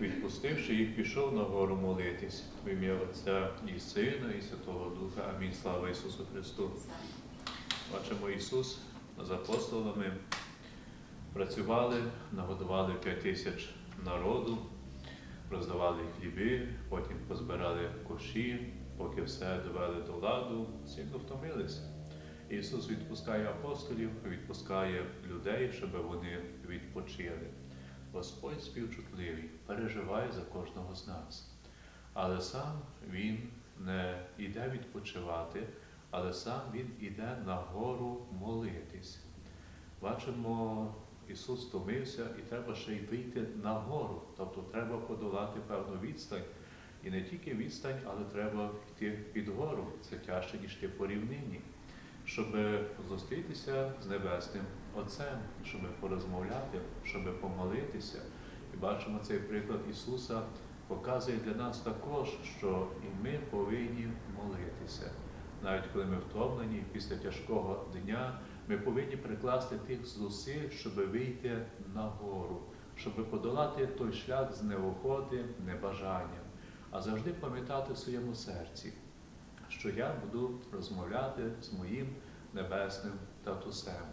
відпустивши їх, пішов на гору молитись в ім'я Отця і Сина, і Святого Духа. Амінь. Слава Ісусу Христу. Бачимо Ісус з апостолами працювали, нагодували п'ять тисяч народу, роздавали хліби, потім позбирали коші, поки все довели до ладу, сильно втомилися. Ісус відпускає апостолів, відпускає людей, щоб вони відпочили. Господь співчутливий, переживає за кожного з нас. Але сам Він не йде відпочивати, але сам Він йде на гору молитись. Бачимо, Ісус втомився і треба ще й вийти на гору, тобто треба подолати певну відстань. І не тільки відстань, але треба йти під гору. Це тяжче, ніж ти по рівнині, щоб зустрітися з Небесним Отцем, щоб порозмовляти, щоб помолитися. І бачимо цей приклад Ісуса показує для нас також, що і ми повинні молитися. Навіть коли ми втомлені після тяжкого дня, ми повинні прикласти тих зусиль, щоб вийти на гору, щоб подолати той шлях з неохоти, небажання, а завжди пам'ятати в своєму серці, що я буду розмовляти з моїм небесним татусем,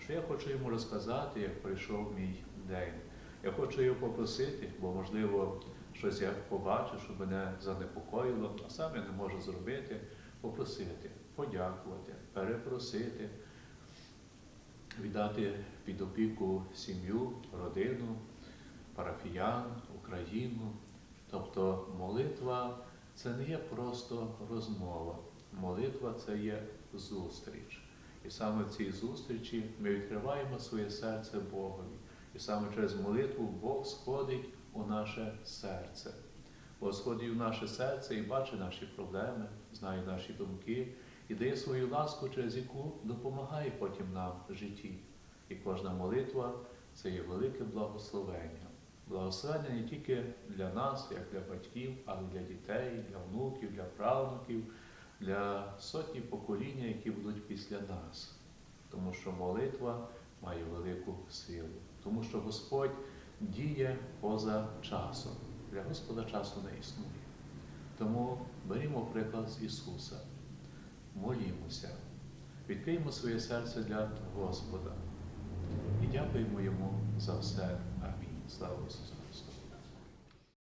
що я хочу йому розказати, як прийшов мій день. Я хочу його попросити, бо, можливо, щось я побачу, що мене занепокоїло, а сам я не можу зробити, попросити, подякувати, перепросити, віддати під опіку сім'ю, родину, парафіян, Україну. Тобто молитва це не є просто розмова. Молитва це є зустріч. І саме в цій зустрічі ми відкриваємо своє серце Богові. І саме через молитву Бог сходить у наше серце. Бог сходить у наше серце і бачить наші проблеми, знає наші думки і дає свою ласку, через яку допомагає потім нам в житті. І кожна молитва це є велике благословення. Благословення не тільки для нас, як для батьків, але й для дітей, для внуків, для правнуків, для сотні покоління, які будуть після нас. Тому що молитва має велику силу. Тому що Господь діє поза часом. Для Господа часу не існує. Тому берімо приклад з Ісуса, молімося, відкриємо своє серце для Господа і дякуємо Йому за все. Амінь. Слава Ісусу!